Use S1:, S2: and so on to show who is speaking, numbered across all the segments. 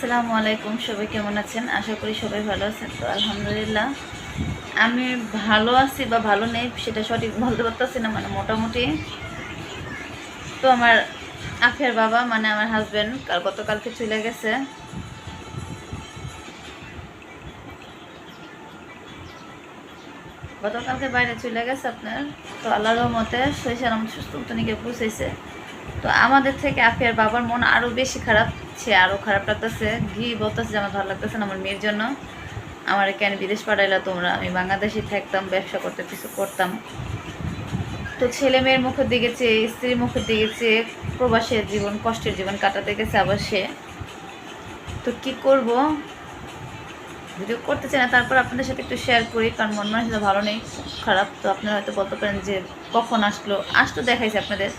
S1: আসসালামু আলাইকুম, সবাই কেমন আছেন? আশা করি সবাই ভালো আছেন। তো আলহামদুলিল্লাহ, আমি ভালো আছি বা ভালো নেই সেটা সঠিক বলতে পারতেছি না মানে মোটামুটি। তো আমার আফের বাবা মানে আমার হাজব্যান্ড কাল গতকালকে চলে গেছে। গতকালকে বাইরে চলে গেছে আপনার। তো আল্লাহর রহমতে শৈশাল আমার সুস্থ মতনিকে পৌঁছেছে। তো আমাদের থেকে আফিয়ার বাবার মন আরও বেশি খারাপ। সে আরও খারাপ লাগতেছে। ঘি বলতেছে যে আমার ভালো লাগতেছে না, আমার মেয়ের জন্য। আমার কেন বিদেশ পাঠাইলা তোমরা? আমি বাংলাদেশে থাকতাম, ব্যবসা করতে, কিছু করতাম। তো ছেলে মেয়ের মুখের দিকে চেয়ে, স্ত্রীর মুখের দিকে চেয়ে প্রবাসের জীবন, কষ্টের জীবন কাটাতে গেছে আবার সে। তো কি করব? ভিডিও করতে চাই না, তারপর আপনাদের সাথে একটু শেয়ার করি, কারণ মন মানসিকতা ভালো নেই, খারাপ। তো আপনারা হয়তো বলতে পারেন যে কখন আসলো? আসতো দেখাইছে আপনাদের।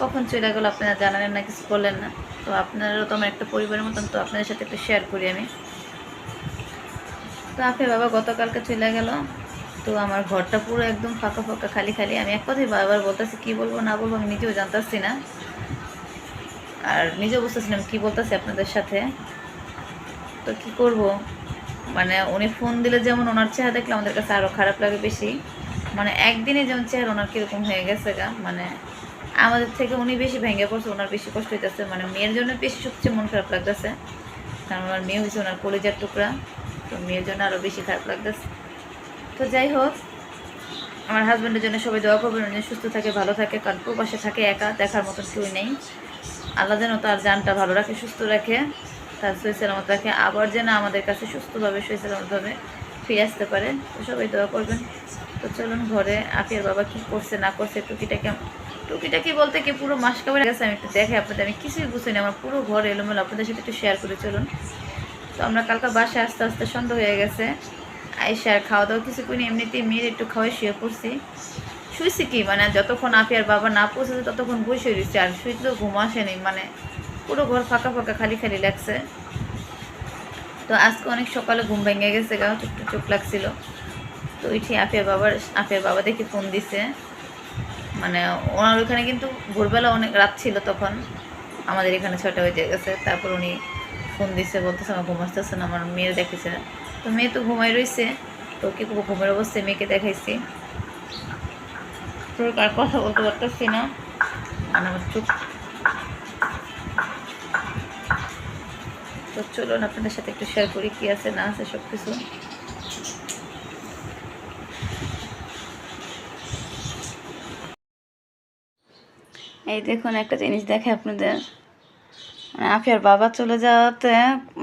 S1: কখন চলে গেলো আপনারা জানালেন না, কিছু বললেন না। তো আপনারাও তো আমার একটা পরিবারের মতন, তো আপনাদের সাথে একটু শেয়ার করি আমি। তো আপনি বাবা, গতকালকে চলে গেল। তো আমার ঘরটা পুরো একদম ফাঁকা ফাঁকা, খালি খালি। আমি এক কথাই বারবার বলতেছি, কী বলব, না বলব আমি নিজেও জানতেছি না। আর নিজেও বুঝতেছি না কী বলতেছি আপনাদের সাথে। তো কি করব? মানে উনি ফোন দিলে যেমন ওনার চেহারা দেখলে আমাদের কাছে আরও খারাপ লাগে বেশি। মানে একদিনে যেমন চেহারা ওনার কীরকম হয়ে গেছে গা মানে আমাদের থেকে উনি বেশি ভেঙে পড়ছে ওনার বেশি কষ্ট হইতেছে। মানে মেয়ের জন্য বেশি সবচেয়ে মন খারাপ লাগতেছে। কারণ আমার মেয়ে হয়েছে ওনার কলেজের টুকরা, তো মেয়ের জন্য আরও বেশি খারাপ লাগতেছে। তো যাই হোক, আমার হাজব্যান্ডের জন্য সবাই দোয়া করবেন, উনি সুস্থ থাকে, ভালো থাকে, কারণ প্রবাসে থাকে একা, দেখার মতন কেউ নেই। আল্লাহ যেন তার জানটা ভালো রাখে, সুস্থ রাখে, তার সই সালামত রাখে, আবার যেন আমাদের কাছে সুস্থভাবে সই সালামতভাবে ফিরে আসতে পারে। তো সবাই দোয়া করবেন। তো চলুন ঘরে আপিয়ার বাবা কি করছে, না করছে, টুকিটাকে টুকিটাকি বলতে কি পুরো মাস কাবার গেছে আমি একটু দেখে আপনাদের, আমি কিছুই বুঝিনি, আমার পুরো ঘর এলোমেলো, আপনাদের সাথে একটু শেয়ার করে, চলুন। তো আমরা কালকে বাসায় আস্তে আস্তে সন্ধ্যা হয়ে গেছে, আইসা আর খাওয়া দাওয়া কিছু করিনি, এমনিতেই মেয়ের একটু খাওয়াই শুয়ে পড়ছি। শুয়েছি কি? মানে যতক্ষণ আপি আর বাবা না পৌঁছেছে, ততক্ষণ বসে রয়েছে, আর শুয়ে তো ঘুম আসেনি মানে পুরো ঘর ফাঁকা ফাঁকা, খালি খালি লাগছে। তো আজকে অনেক সকালে ঘুম ভেঙে গেছে, গা, একটু চোখ লাগছিল। তো উঠে আফিয়া বাবার আফিয়ার বাবা দেখে ফোন দিছে। মানে ওনার ওখানে কিন্তু ভোরবেলা অনেক, রাত ছিল তখন। আমাদের এখানে ছটা বেজে গেছে। তারপর উনি ফোন দিছে, বলতেছে, আমার ঘুম না, আমার মেয়ের দেখেছে তো মেয়ে তো ঘুমাই রয়েছে তো কি ঘুমের অবস্থায় মেয়েকে দেখাইছি। তোর কার কথা বলতে পারতেছি না। মানে আমার চোখ তো চলুন, আপনাদের সাথে একটু শেয়ার করি কি আছে, না আছে সব কিছু এই দেখুন, একটা জিনিস দেখে আপনাদের। মানে আফিয়ার বাবা চলে যাওয়াতে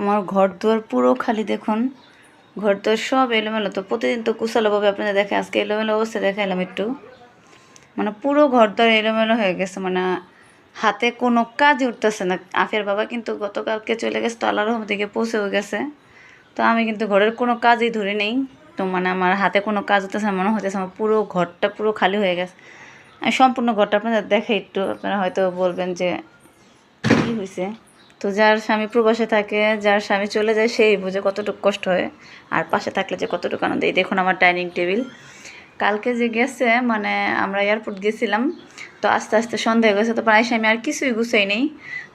S1: আমার ঘর দুয়ার পুরো খালি, দেখুন। ঘর দুয়ার সব এলোমেলো। তো প্রতিদিন তো কুশালোভাবে আপনাদের দেখে, আজকে এলোমেলো অবস্থা দেখাইলাম একটু। মানে পুরো ঘর দুয়ার এলোমেলো হয়ে গেছে মানে হাতে কোনো কাজ উঠতেছে না। আফিয়ার বাবা কিন্তু গতকালকে চলে গেছে, তো রহমত থেকে পৌঁছেও গেছে। তো আমি কিন্তু ঘরের কোনো কাজই ধরে নেই। তো মানে আমার হাতে কোনো কাজ না, মনে হতেছে আমার পুরো ঘরটা পুরো খালি হয়ে গেছে। আমি সম্পূর্ণ ঘরটা আপনাদের দেখে একটু আপনারা হয়তো বলবেন যে কী হয়েছে তো যার স্বামী প্রবাসে থাকে, যার স্বামী চলে যায়, সেই বুঝে কতটুকু কষ্ট হয়। আর পাশে থাকলে যে কতটুকু আনন্দ, এই দেখুন আমার ডাইনিং টেবিল। কালকে যে গেছে মানে আমরা এয়ারপোর্ট গেছিলাম, তো আস্তে আস্তে সন্ধ্যা হয়ে গেছে তো প্রায় আমি আর কিছুই গুছাই নেই।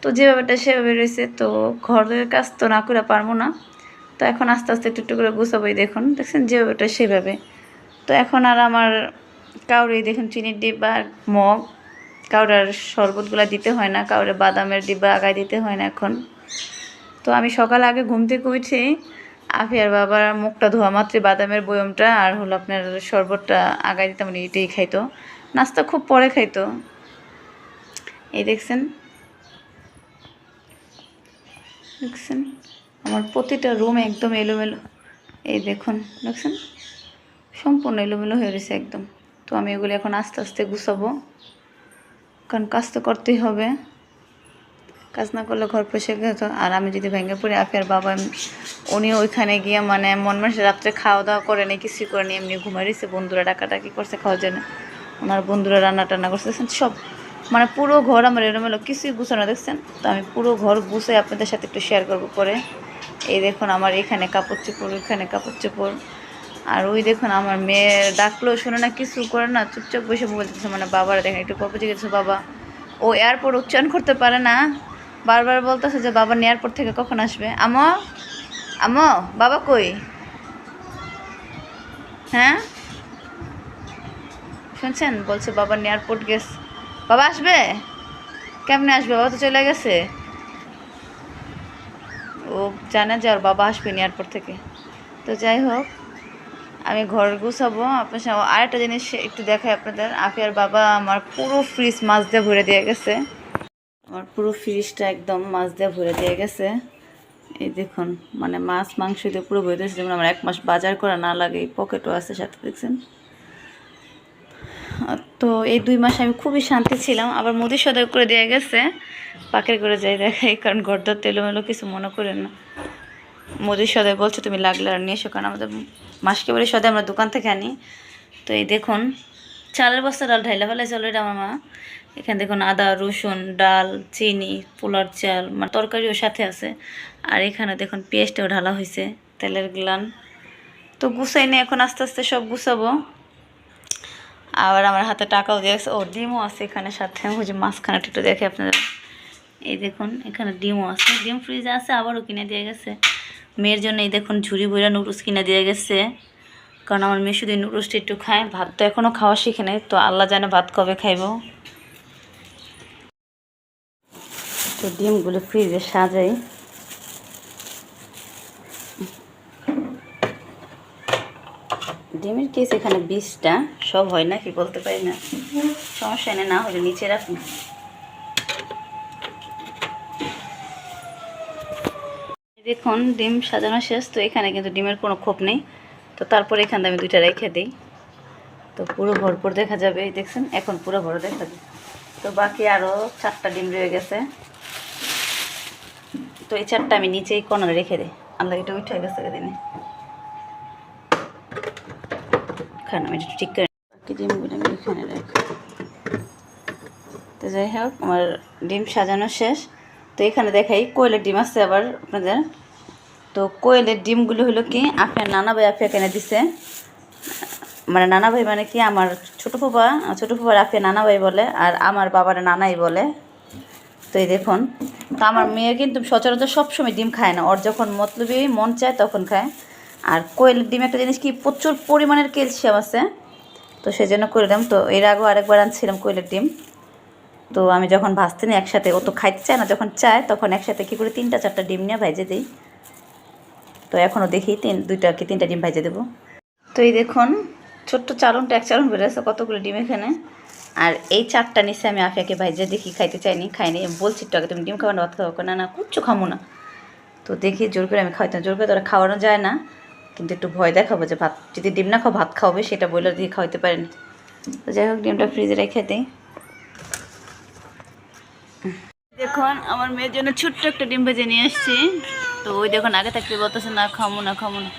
S1: তো যেভাবেটা সেভাবে রয়েছে, তো ঘরের কাজ তো না করে পারব না। তো এখন আস্তে আস্তে একটু একটু করে গুছাবোই দেখুন। দেখছেন? যেভাবেটা সেভাবে। তো এখন আর আমার কাউরে দেখুন চিনির ডিব্বা আর মগ কাউরার শরবতগুলো দিতে হয় না, কাউরে বাদামের ডিব্বা আগায় দিতে হয় না এখন। তো আমি সকাল আগে ঘুম থেকে উঠে, আফিয়ার বাবার মুখটা ধোয়া মাত্রই বাদামের বয়মটা আর হলো আপনার শরবতটা আগায় দিতাম মানে এটাই খাইতো। নাস্তা খুব পরে খাইতো। এই দেখছেন দেখছেন, আমার প্রতিটা রুম একদম এলোমেলো, এই দেখুন, দেখছেন? সম্পূর্ণ এলোমেলো হয়ে রয়েছে একদম। তো আমি এগুলো এখন আস্তে আস্তে গুছাবো। কারণ কাজ তো করতেই হবে। কাজ না করলে ঘর পয়সা তো আর আমি যদি ভেঙে পড়ি আফিয়ার বাবা উনি ওইখানে গিয়ে মানে মন মাসে রাত্রে খাওয়া দাওয়া করে নি কিছুই করে নি এমনি ঘুমাই রয়েছে। বন্ধুরা ডাকাডাকি করছে খাওয়ার জন্য। ওনার বন্ধুরা রান্না টান্না করছে দেখছেন সব মানে পুরো ঘর আমার এলোমেলো কিছুই গুছানো দেখছেন? তো আমি পুরো ঘর গুছাই আপনাদের সাথে একটু শেয়ার করব পরে। এই দেখুন আমার এখানে কাপড় চোপড় ওইখানে কাপড় চোপড় আর ওই দেখুন আমার মেয়ে ডাকলো, শোনে না, কিছু করে না, চুপচাপ বসে বলতেছে মানে বাবারা দেখেন, একটু পপে জিজ্ঞেস বাবা, ও এয়ারপোর্ট উচ্চারণ করতে পারে না? বারবার বলতেছে যে, বাবা এয়ারপোর্ট থেকে কখন আসবে? আমো আমো, বাবা কই? হ্যাঁ? শুনছেন? বলছে, বাবা এয়ারপোর্ট গেছে বাবা, আসবে? কেমনে আসবে? বাবা তো চলে গেছে। ও জানে যে, আর বাবা আসবে এয়ারপোর্ট থেকে। তো যাই হোক আমি ঘর গুছাবো, আপনার সঙ্গে আরেকটা জিনিস একটু দেখাই আপনাদের। আফিয়ার বাবা আমার পুরো ফ্রিজ মাছ দিয়ে ভরে দিয়ে গেছে। আমার পুরো ফ্রিজটা একদম মাছ দিয়ে ভরে দিয়ে গেছে। এই দেখুন মানে মাছ, মাংস দিয়ে পুরো ভরে দিয়েছে। যেমন আমার এক মাস বাজার করা না লাগে পকেটও আছে সাথে, দেখছেন? তো এই দুই মাস আমি খুবই শান্তি ছিলাম, আবার মুদি সদয় করে দিয়ে গেছে। পাকের করে যাই দেখাই, কারণ গর্দার তেলোমেলো কিছু মনে করেন না। মুদির সদাই বলছো, তুমি লাগলে আর নিয়ে এসো, কারণ আমাদের মাসকে বাড়ি সদাই আমরা দোকান থেকে আনি। তো এই দেখুন, চালের বস্তা ডাল ঢাইলা ফেলাইছে অলরেডি আমার মা। এখানে দেখুন আদা, রসুন, ডাল, চিনি, পোলার চাল মানে তরকারিও সাথে আছে। আর এখানে দেখুন পেঁয়াজটাও ঢালা হয়েছে, তেলের গ্লান। তো গুছাই নিয়ে এখন আস্তে আস্তে সব গুছাবো। আবার আমার হাতে টাকাও দিয়েছে ও, ডিমও আছে এখানে সাথে। ওই যে মাঝখানে একটু দেখে আপনারা। এই দেখুন, এখানে ডিমও আছে। ডিম ফ্রিজে আছে, আবারও কিনে দিয়ে গেছে। মেয়ের জন্য এই দেখুন ঝুড়ি বইরা নুডলস কিনে দিয়ে গেছে। কারণ আমার মেয়ে শুধু নুডলসটা একটু খায়, ভাত তো এখনও খাওয়া শিখে নেই, তো আল্লাহ জানে ভাত কবে খাইব। তো ডিমগুলো ফ্রিজে সাজাই। ডিমের কেস এখানে বিশটা, সব হয় না কি বলতে পারি না। সমস্যা এনে না হলে নিচে রাখুন দেখুন, ডিম সাজানো শেষ, তো এখানে কিন্তু ডিমের কোনো খোপ নেই। তো তারপরে এখানে আমি দুইটা রেখে দিই। তো পুরো ভরপুর দেখা যাবে দেখছেন? এখন পুরো ভরে দেখা যাবে। তো বাকি আরও চারটা ডিম রয়ে গেছে। তো এই চারটা আমি নিচেই কর্নারে রেখে দিই। আল্লাহ এটা উঠে গেছে দিনে। আমি একটু ঠিক করে ডিমগুলো তো যাই হোক, আমার ডিম সাজানো শেষ। তো এখানে দেখাই, কোয়েলের ডিম আছে আবার আপনাদের। তো কোয়েলের ডিমগুলো হলো কি, আপনার নানা ভাই আফিয়া কেনে দিছে। মানে নানা ভাই মানে কি, আমার ছোটো ফুপা ছোটো ফুপার আফিয়া নানা ভাই বলে, আর আমার বাবার নানাই বলে। তো এই দেখুন, তো আমার মেয়ে কিন্তু সচরাচর সবসময় ডিম খায় না। ওর যখন মতলবি মন চায় তখন খায়। আর কোয়েলের ডিম একটা জিনিস কি, প্রচুর পরিমাণের ক্যালসিয়াম আছে। তো সেই জন্য করে দিলাম। তো এর আগেও আরেকবার আনছিলাম কোয়েলের ডিম। তো আমি যখন ভাজতে নিই একসাথে, ও তো খাইতে চায় না, যখন চায় তখন একসাথে কী করে, তিনটা চারটা ডিম নিয়ে ভাইজে দিই। তো এখনও দেখি তিন, দুইটা কি তিনটা ডিম ভাইজে দেবো। তো এই দেখুন, ছোট্ট চালনটা, এক চালন বেরোছে কতগুলো ডিম এখানে। আর এই চারটা নিচে আমি আফিয়াকে ভাইজে দেখি, খাইতে চাইনি, খাইনি। বলছি একটু আগে, তুমি ডিম খাব না, ভাত খাব? না না, কুচ্ছু খামো না। তো দেখি জোর করে আমি খাওয়াইতাম। জোর করে তোরা খাওয়ানো যায় না, কিন্তু একটু ভয় দেখাবো যে ভাত, যদি ডিম না খাও, ভাত খাওয়াবে, সেটা বলে দিয়ে খাওয়াইতে পারেনি। তো যাই হোক, ডিমটা ফ্রিজে রেখে দিই। দেখুন, আমার মেয়ের জন্য ছোট্ট একটা ডিম ভেজে নিয়ে এসেছি তো ওই দেখুন, আগে থাকতে বলতেছে, না, খামো না খামো না।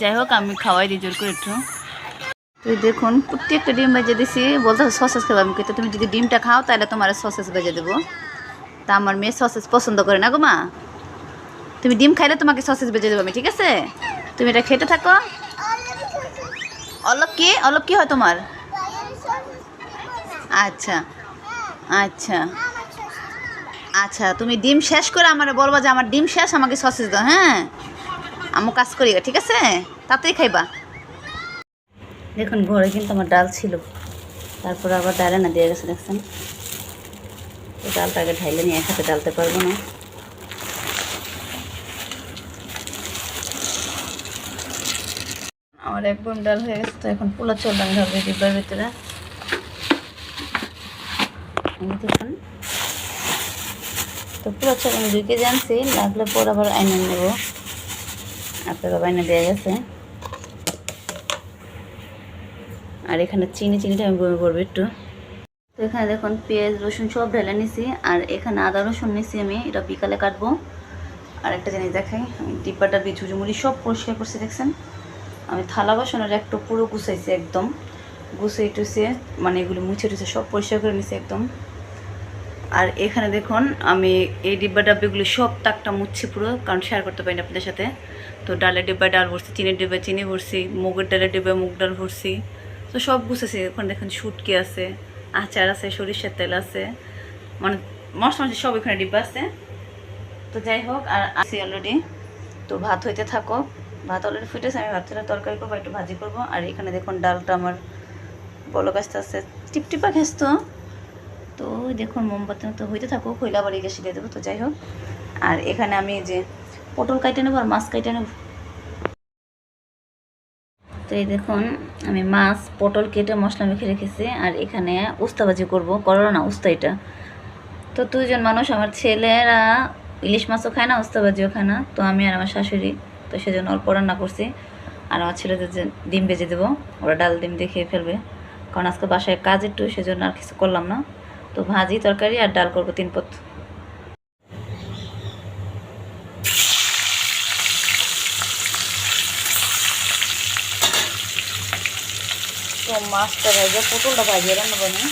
S1: যাই হোক, আমি খাওয়াই দিই, জোর করে একটু। তো দেখুন, প্রত্যেকটা ডিম ভেজে দিছি। বলতেছে সসেস খাব? আমি কিন্তু তুমি যদি ডিমটা খাও, তাহলে তোমার সসেস ভেজে দেবো। তা আমার মেয়ে সসেস পছন্দ করে না গো মা। তুমি ডিম খাইলে তোমাকে সসেস ভেজে দেবো আমি, ঠিক আছে? তুমি এটা খেতে থাকো। অলপ কি? অলপ কি হয় তোমার? আচ্ছা আচ্ছা। আচ্ছা তুমি ডিম শেষ করে আমার বলবা যে আমার ডিম শেষ, আমাকে সসেজ দাও হ্যাঁ? আমি কাজ করি ঠিক আছে? তাতেই খাইবা। দেখুন, ঘরে কিন্তু আমার ডাল ছিল। তারপর আবার ডালে না দিয়ে গেছে, দেখছেন? তো ডালটা আগে ঢাইলে নিয়ে এক হাতে ডালতে পারব না। আমার এক বোন ডাল হয়ে গেছে, তো এখন পোলা চল আমি ভাবছি ডিব্বার ভিতরে। দেখুন তো পুরো চল আমি কেজি আনছি লাগলে পর আবার আইনে নেব। আপনার বাবা এনে দেওয়া গেছে। আর এখানে চিনি, চিনিটা আমি বমি করব একটু। তো এখানে দেখুন, পেঁয়াজ, রসুন সব ঢেলে নিছি, আর এখানে আদা, রসুন নিছি আমি, এটা বিকালে কাটবো। আর একটা জিনিস দেখাই, আমি ডিব্বাটা বিছুজুমুড়ি সব পরিষ্কার করছি, দেখছেন? আমি থালা বাসনের একটু পুরো গুছাইছি একদম। গুছিয়ে টুছিয়ে মানে এগুলো মুছে টুছে সব পরিষ্কার করে নিছি একদম। আর এখানে দেখুন, আমি এই ডিব্বা ডাব্বিগুলো সব তাকটা মুছছি পুরো, কারণ শেয়ার করতে পারি না আপনাদের সাথে। তো ডালের ডিব্বায় ডাল ভরছি, চিনির ডিব্বায় চিনি ভরছি, মুগের ডালের ডিব্বায় মুগ ডাল ভরছি। তো সব গুছেছি এখন দেখুন শুটকি আছে, আচার আছে, সরিষার তেল আছে মানে মশলা মশলা সব এখানে ডিব্বা আছে। তো যাই হোক, আর আসি অলরেডি তো ভাত হইতে থাকো, ভাত অলরেডি ফুটেছে, আমি ভাত তরকারি করব, একটু ভাজি করব। আর এখানে দেখুন ডালটা আমার বলো কাজটা আছে টিপটিপা ঘেস তো তো দেখুন, মোমবাতি মতো হইতে থাকুক খৈলা আবার গ্যাসে দিয়ে দেবো, তো যাই হোক। আর এখানে আমি যে পটল কাইটে নেব আর মাছ কাইটে নেব। তো এই দেখুন, আমি মাছ, পটল কেটে মশলা মেখে রেখেছি, আর এখানে উস্তাবাজি করব করো না, উস্তা এটা। তো দুইজন মানুষ, আমার ছেলেরা ইলিশ মাছও খায় না, উস্তাবাজিও খায় না, তো আমি আর আমার শাশুড়ি, তো সেজন্য অল্প রান্না করছি। আর আমার ছেলেদের যে ডিম ভেজে দেবো, ওরা ডাল ডিম দিয়ে খেয়ে ফেলবে। কারণ আজকে বাসায় কাজ একটু, সেজন্য আর কিছু করলাম না। তো ভাজি তরকারি আর ডাল করব তিন পথ তো মাছটা ভেজে, পটলটা ভাজিয়ে রান্না বানি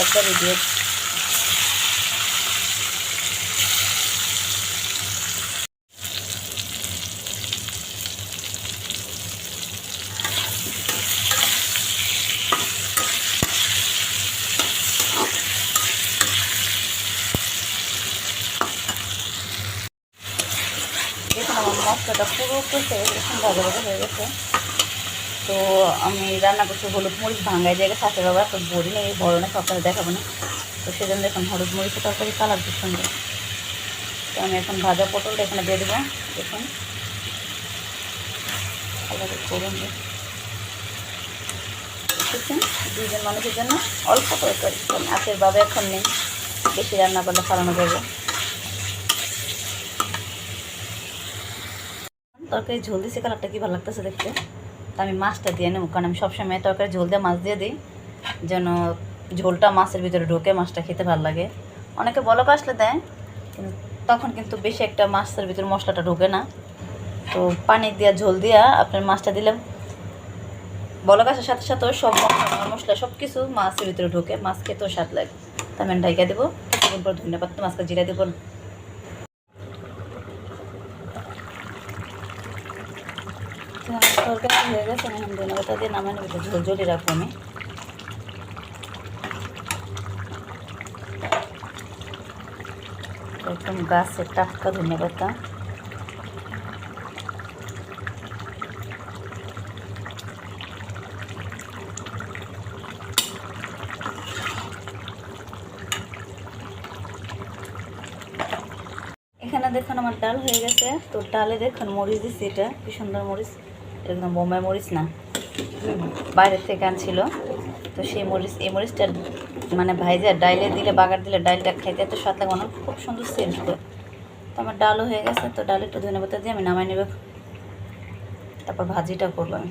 S1: একবার দিয়ে দেখুন আমার এরকম ভাজা ভাজা হয়ে গেছে। তো আমি রান্না করছি হলুদ মরিচ ভাঙ্গাই জায়গায় শাকে বাবা তো বড়ি নেই বড় না, সব দেখাবো না। তো সেজন্য দেখুন হলুদ মরিচ তরকারি কালার খুব সুন্দর তো আমি এখন ভাজা পটলটা এখানে দিয়ে দেবো, দেখুন। করুন দেখছেন দুইজন মানুষের জন্য অল্প করে করি বাবা এখন নেই, বেশি রান্না করলে ফালানো যাবে। তরকারি ঝোল দিয়েছে কালারটা কি ভালো লাগতেছে দেখতে। তো আমি মাছটা দিয়ে নেব, কারণ আমি সবসময় তরকারি ঝোল দিয়ে মাছ দিয়ে দিই, যেন ঝোলটা মাছের ভিতরে ঢোকে, মাছটা খেতে ভালো লাগে। অনেকে বলক আসলে দেয়, কিন্তু তখন কিন্তু বেশি একটা মাছের ভিতরে মশলাটা ঢোকে না। তো পানি দিয়া, ঝোল দিয়া আপনার মাছটা দিলাম। বলক আসার সাথে সাথে সব মশলা মশলা সব কিছু মাছের ভিতরে ঢোকে, মাছ খেতেও স্বাদ লাগে। তো আমি ঢাইকা দেবো ধন্যবাদ তো মাছকে জিরা দেবো। তরকারি হয়ে গেছে আমি ধন্যবাদ দিয়ে নামানো ঝোল ঝোলি রাখব আমি। একদম গাছের টাটকা ধন্যবাদ এখানে দেখুন আমার ডাল হয়ে গেছে, তো ডালে দেখুন মরিচ দিচ্ছি এটা, কি সুন্দর মরিচ। একদম বোম্বাই মরিচ না। বাইরের থেকে আনছিল। তো সেই মরিচ এই মরিচটা মানে ভাইজা ডাইলে দিলে, বাগার দিলে ডাইলটা খাইতে এত স্বাদ লাগে না, খুব সুন্দর সেন্ট করে তো আমার ডালও হয়ে গেছে, তো ডাল একটু ধনে পাতা দিয়ে আমি নামাই নেব। তারপর ভাজিটা করব আমি।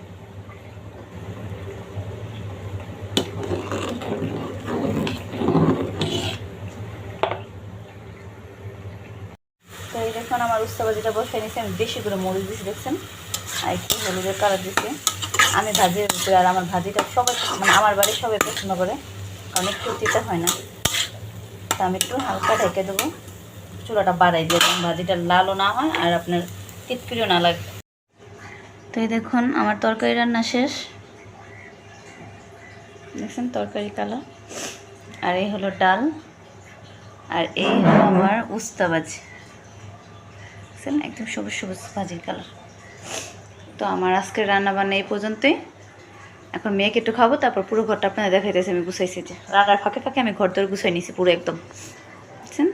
S1: তো এই দেখুন, আমার উস্তা ভাজিটা বসে নিয়েছি আমি বেশি করে মরিচ দিয়েছি দেখছেন? আর একটু হলুদের কালার দিচ্ছি আমি ভাজির ভিতরে আর আমার ভাজিটা সবাই মানে আমার বাড়ি সবাই পছন্দ করে, কারণ একটু তিতে হয় না। তা আমি একটু হালকা ঢেকে দেবো। চুলাটা বাড়াই দিয়ে যেন ভাজিটা লালও না হয় আর আপনার টিটকিরিও না লাগে। তো এই দেখুন, আমার তরকারি রান্না শেষ। দেখছেন তরকারি কালার। আর এই হলো ডাল। আর এই হলো আমার উস্তা ভাজি দেখছেন একদম সবুজ সবুজ ভাজির কালার। তো আমার আজকের রান্না বান্না এই পর্যন্তই। এখন মেয়েকে একটু খাব, তারপর পুরো ঘরটা আপনাদের দেখাইতেছে, আমি গুছাইছি যে। রান্নার ফাঁকে ফাঁকে আমি ঘর দর গুছাই নিছি পুরো একদম। বুঝছেন?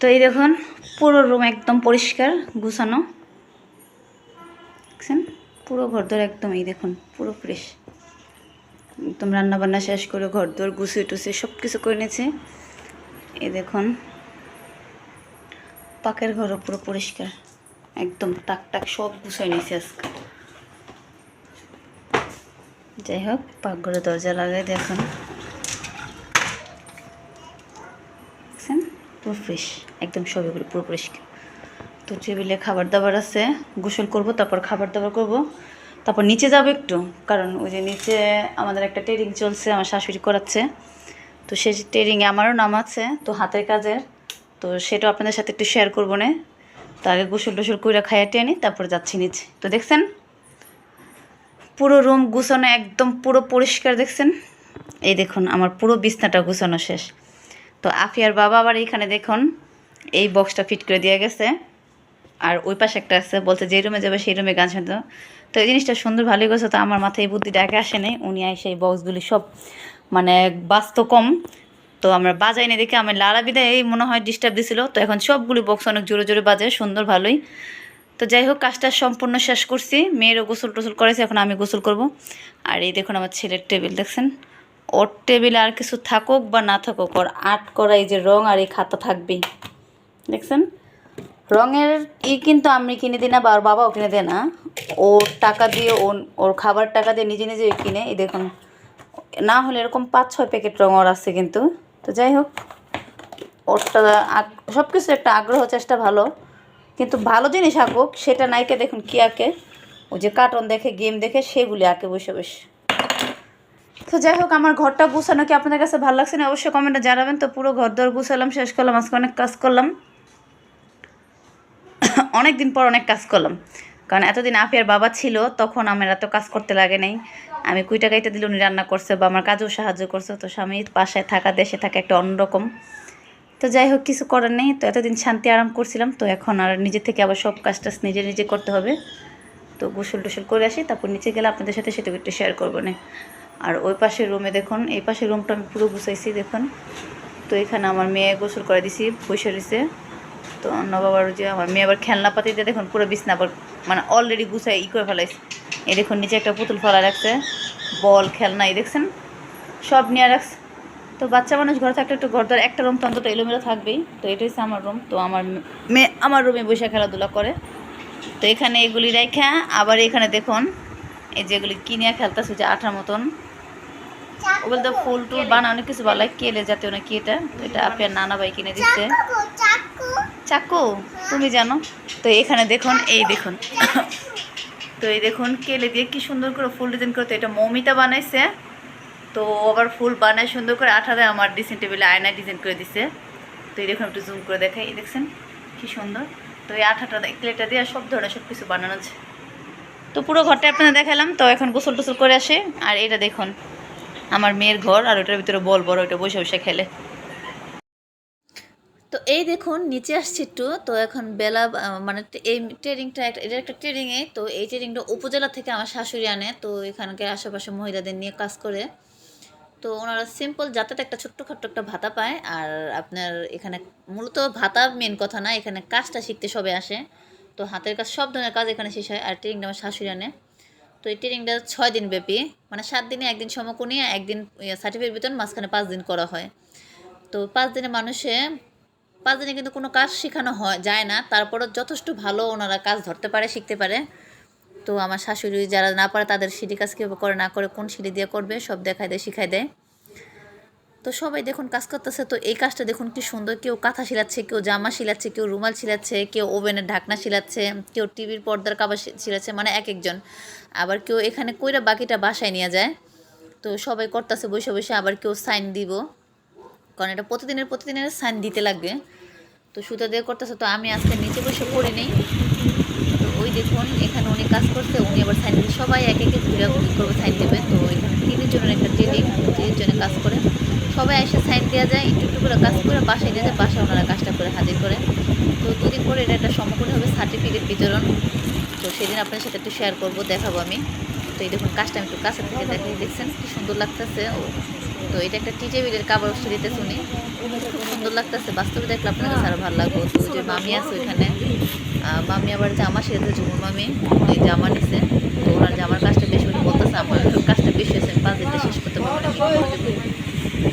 S1: তো এই দেখুন, পুরো রুম একদম পরিষ্কার গুছানো। দেখছেন পুরো ঘর দর একদম এই দেখুন, পুরো ফ্রেশ একদম রান্নাবান্না শেষ করে ঘর দর গুছিয়ে টুছিয়ে সব কিছু করে নিয়েছি। এই দেখুন, পাকের ঘরও পুরো পরিষ্কার। একদম টাক টাক সব গুছাই নিয়েছি আজকে। যাই হোক, পাকঘরে দরজা লাগাই দেখুন দেখছেন? পুরো ফ্রেশ একদম সবগুলো পুরো পরিষ্কার। তো টেবিলে খাবার দাবার আছে, গোসল করব, তারপর খাবার দাবার করব। তারপর নিচে যাব একটু, কারণ ওই যে নিচে আমাদের একটা ট্রেডিং চলছে, আমার শাশুড়ি করাচ্ছে। তো সেই ট্রেডিংয়ে আমারও নাম আছে, তো হাতের কাজের। তো সেটাও আপনাদের সাথে একটু শেয়ার করব না। তো আগে গোসল টোসল করে খাইয়ে টেয়ে নিই তারপর যাচ্ছি নিচে। তো দেখছেন? পুরো রুম গুছানো একদম পুরো পরিষ্কার দেখছেন? এই দেখুন, আমার পুরো বিছনাটা গুছানো শেষ। তো আফিয়ার বাবা আবার এইখানে দেখুন, এই বক্সটা ফিট করে দিয়ে গেছে। আর ওই পাশে একটা আছে, বলছে যে রুমে যাবে সেই রুমে গান শুনতে। তো এই জিনিসটা সুন্দর ভালোই গেছে তো আমার মাথায় বুদ্ধিটা আগে আসে উনি আইসে এই বক্সগুলি সব মানে বাস্ত কম তো আমরা বাজাই না দেখে আমি লালা বিদায়, এই মনে হয় ডিস্টার্ব দিছিল। তো এখন সবগুলি বক্স অনেক জোরে জোরে বাজে, সুন্দর ভালোই। তো যাই হোক, কাজটা সম্পূর্ণ শেষ করছি। মেয়েরও গোসল টোসল করেছে, এখন আমি গোসল করব। আর এই দেখুন আমার ছেলের টেবিল দেখছেন? ওর টেবিলে আর কিছু থাকুক বা না থাকুক, ওর আর্ট করা এই যে রং আর এই খাতা থাকবেই। দেখছেন? রঙের ই কিন্তু আমি কিনে দিই না বা ওর বাবাও কিনে দেয় না। ওর টাকা দিয়ে, ওর ওর খাবার টাকা দিয়ে নিজে নিজে কিনে। এই দেখুন, না হলে এরকম পাঁচ ছয় প্যাকেট রঙ ওর আছে কিন্তু। তো যাই হোক, ওরটা সব কিছু একটা আগ্রহ, চেষ্টা ভালো। কিন্তু ভালো জিনিস আঁকুক, সেটা নাইকে দেখুন কি আঁকে। ও যে কার্টুন দেখে গেম দেখে, সেগুলি আঁকে বসে বসে। তো যাই হোক, আমার ঘরটা গুছানো কি আপনাদের কাছে ভালো লাগছে না? অবশ্যই কমেন্টে জানাবেন। তো পুরো ঘর দর গুছালাম, শেষ করলাম। আজকে অনেক কাজ করলাম। অনেক দিন পর অনেক কাজ করলাম। কারণ এতদিন আফিয়ার বাবা ছিল, তখন আমার এত কাজ করতে লাগে নাই। আমি কুই টাকাইতে দিলে উনি রান্না করছে বা আমার কাজেও সাহায্য করছে, তো স্বামীর বাসায় থাকা, দেশে থাকা একটা অন্যরকম। তো যাই হোক, কিছু করার নেই। তো এতদিন শান্তি আরাম করছিলাম, তো এখন আর নিজে থেকে আবার সব কাজ টাজ নিজে নিজে করতে হবে। তো গোসল টোসল করে আসি, তারপর নিচে গেলে আপনাদের সাথে সেটা একটু শেয়ার করব না। আর ওই পাশের রুমে দেখুন, এই পাশের রুমটা আমি পুরো গুছাইছি, দেখুন। তো এখানে আমার মেয়ে গোসল করে দিছি, বসে রয়েছে। তো নবাবার যে আমার মেয়ে আবার খেলনা পাতি দিয়ে দেখুন পুরো বিছনা আবার মানে অলরেডি গুছাই ই করে ফেলাইছে। এই দেখুন নিচে একটা পুতুল ফেলা রাখছে। বল, খেলনা, এই দেখছেন? সব নিয়ে রাখছে। তো বাচ্চা মানুষ ঘরে থাকলে একটু ঘর একটা রুম তো অন্তত এলোমেলো থাকবেই। তো এটা হচ্ছে আমার রুম তো আমার মেয়ে আমার রুমে বসে খেলাধুলা করে। তো এখানে এগুলি রেখা, আবার এখানে দেখুন, এই যেগুলি কিনে খেলতেছে যে আঠার মতন। ওগুলো তো ফুল টুল বানা অনেক কিছু ভালো কেলে জাতীয় না কি এটা এটা আপনার নানা ভাই কিনে দিচ্ছে। চাকু, তুমি জানো? তো এখানে দেখুন, এই দেখুন। তো এই দেখুন, কেলে দিয়ে কি সুন্দর করে ফুল ডিজাইন করে তো এটা মৌমিতা বানাইছে। তো আবার ফুল বানায় সুন্দর করে আঠা দেয় আমার ড্রেসিং টেবিলে আয়নায় ডিজাইন করে দিছে। তো এই দেখুন, একটু জুম করে দেখাই। এই দেখছেন, কি সুন্দর। তো এই আঠাটা ক্লেটা দিয়ে সব ধরনের সব কিছু বানানো আছে তো পুরো ঘরটা আপনাদের দেখালাম। তো এখন গোসল টোসল করে আসে। আর এটা দেখুন, আমার মেয়ের ঘর, আর ওটার ভিতরে বল বড়, ওইটা বসে বসে খেলে। এই দেখুন, নিচে আসছি একটু, তো এখন বেলা মানে এই ট্রেনিংটা একটা, এটা একটা ট্রেনিংয়ে তো এই ট্রেনিংটা উপজেলা থেকে আমার শাশুড়ি আনে, তো এখানকার আশেপাশে মহিলাদের নিয়ে কাজ করে। তো ওনারা সিম্পল যাতে একটা ছোট্টখাট্ট একটা ভাতা পায়, আর আপনার এখানে মূলত ভাতা মেন কথা না, এখানে কাজটা শিখতে সবে আসে। তো হাতের কাজ, সব ধরনের কাজ এখানে শেষ হয়, আর ট্রেনিংটা আমার শাশুড়ি আনে। তো এই ট্রেনিংটা ছয় দিন ব্যাপী মানে সাত দিনে একদিন সমকোণী, একদিন সার্টিফিকেট বেতন মাঝখানে পাঁচ দিন করা হয়। তো পাঁচ দিনে মানুষে পাঁচ দিনে কিন্তু কোনো কাজ শেখানো হয়, যায় না। তারপরও যথেষ্ট ভালো ওনারা কাজ ধরতে পারে, শিখতে পারে। তো আমার শাশুড়ি যারা না পারে তাদের সিঁড়ি কাজ কীভাবে করে, না করে, কোন সিঁড়ি দিয়ে করবে, সব দেখায় দেয় শিখাই দেয়। তো সবাই দেখুন কাজ করতেছে, তো এই কাজটা দেখুন কি সুন্দর। কেউ কাঁথা শিলাচ্ছে, কেউ জামা শিলাচ্ছে, কেউ রুমাল শিলাচ্ছে, কেউ ওভেনের ঢাকনা শিলাচ্ছে, কেউ টিভির পর্দার কাবার শিলাচ্ছে মানে এক একজন। আবার কেউ এখানে কইরা বাকিটা বাসায় নিয়ে যায়। তো সবাই করতেছে, বসে বসে আবার কেউ সাইন দিব। কারণ এটা প্রতিদিনের প্রতিদিনের সাইন দিতে লাগবে। তো সুতা দিয়ে করতেছে, তো আমি আজকে নিচে বসে পড়ি নেই। তো ওই দেখুন এখানে উনি কাজ করছে, উনি আবার সাইন দিচ্ছে সবাই এক একে ঘুরে ঘুরি করবে সাইন দেবে। তো এখানে তিনের জনের একটা ট্রেনিং তিনের জনে কাজ করে। সবাই এসে সাইন দেওয়া যায়, একটু একটু করে কাজ করে বাসায় নিয়ে যায়, বাসায় ওনারা কাজটা করে, হাজির করে। তো দুদিন পরে এটা একটা সম্পূর্ণ হবে সার্টিফিকেট বিতরণ। তো সেদিন আপনার সাথে একটু শেয়ার করব, দেখাবো আমি। তো এই দেখুন, কাজটা আমি একটু কাছের থেকে দেখাই, দেখছেন কি সুন্দর লাগতেছে। ও তো এটা একটা টি টেবিলের কাবার দিতেছে উনি। খুব সুন্দর লাগতেছে, বাস্তবে দেখলে আপনার কাছে আরও ভালো লাগবে। তো যে মামি আছে ওইখানে মামি আবার জামা সেরেছে ঝুমুর মামি এই জামা নিছে। তো ওনার জামার কাজটা বেশি উনি বলতেছে আমার কাজটা বেশি হয়েছে পাঁচ দিনটা শেষ করতে পারব না।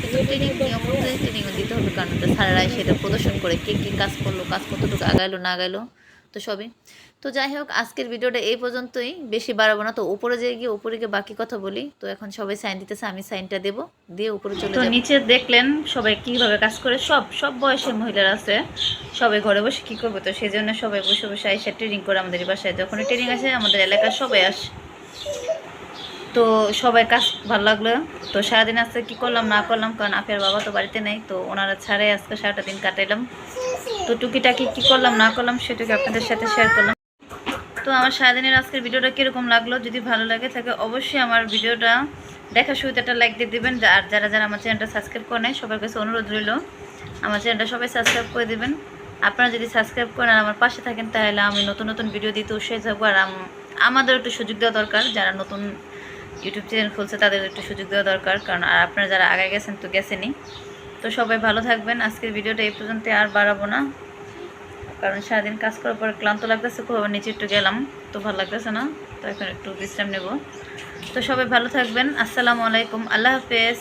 S1: কিন্তু ট্রেনিং দিতে হবে, কারণ ওটা সেটা প্রদর্শন করে, কে কী কাজ করল, কাজ কতটুকু আগাইলো, না আগাইলো, তো সবই। তো যাই হোক আজকের ভিডিওটা এই পর্যন্তই। বেশি বাড়াবো না। তো উপরে যেয়ে গিয়ে উপরে গিয়ে বাকি কথা বলি। তো এখন সবাই সাইন দিতেছে আমি সাইনটা দেবো। দিয়ে উপরে চলে
S2: তো নিচে দেখলেন সবাই কীভাবে কাজ করে? সব সব বয়সের মহিলারা আছে। সবাই ঘরে বসে কি করবে? তো সেই জন্য সবাই বসে বসে আইসা ট্রেনিং করে আমাদের এই বাসায়। যখন ট্রেনিং আসে আমাদের এলাকার সবাই আসে। তো সবাই কাজ ভালো লাগল। তো সারাদিন আজকে কি করলাম না করলাম? কারণ আপের বাবা তো বাড়িতে নেই। তো ওনারা ছাড়ে আজকে সারাটা দিন কাটাইলাম। তো টুকিটাকি কি করলাম না করলাম সেটাকে আপনাদের সাথে শেয়ার করলাম। তো আমার সারাদিনের আজকের ভিডিওটা কীরকম লাগল? যদি ভালো লাগে থাকে অবশ্যই আমার ভিডিওটা দেখার শুরুতে একটা লাইক দিয়ে দেবেন। আর যারা যারা আমার চ্যানেলটা সাবস্ক্রাইব করে নেয় সবার কাছে অনুরোধ রইল, আমার চ্যানেলটা সবাই সাবস্ক্রাইব করে দেবেন। আপনারা যদি সাবস্ক্রাইব করেন আর আমার পাশে থাকেন, তাহলে আমি নতুন নতুন ভিডিও দিতে উৎসাহিত থাকব। আর আম- আমাদের একটু সুযোগ দেওয়া দরকার, যারা নতুন ইউটিউব চ্যানেল খুলছে, তাদের একটু সুযোগ দেওয়া দরকার। কারণ আর আপনারা যারা আগে গেছেন, তো গেছেনই। তো সবাই ভালো থাকবেন। আজকের ভিডিওটা এই পর্যন্ত আর বাড়াবো না। কারণ সারাদিন কাজ করার পর ক্লান্ত লাগতেছে, খুব আবার নিচে একটু গেলাম, তো ভালো লাগতেছে না, তো এখন একটু বিশ্রাম নেব। তো সবাই ভালো থাকবেন, আসসালামু আলাইকুম, আল্লাহ হাফেজ।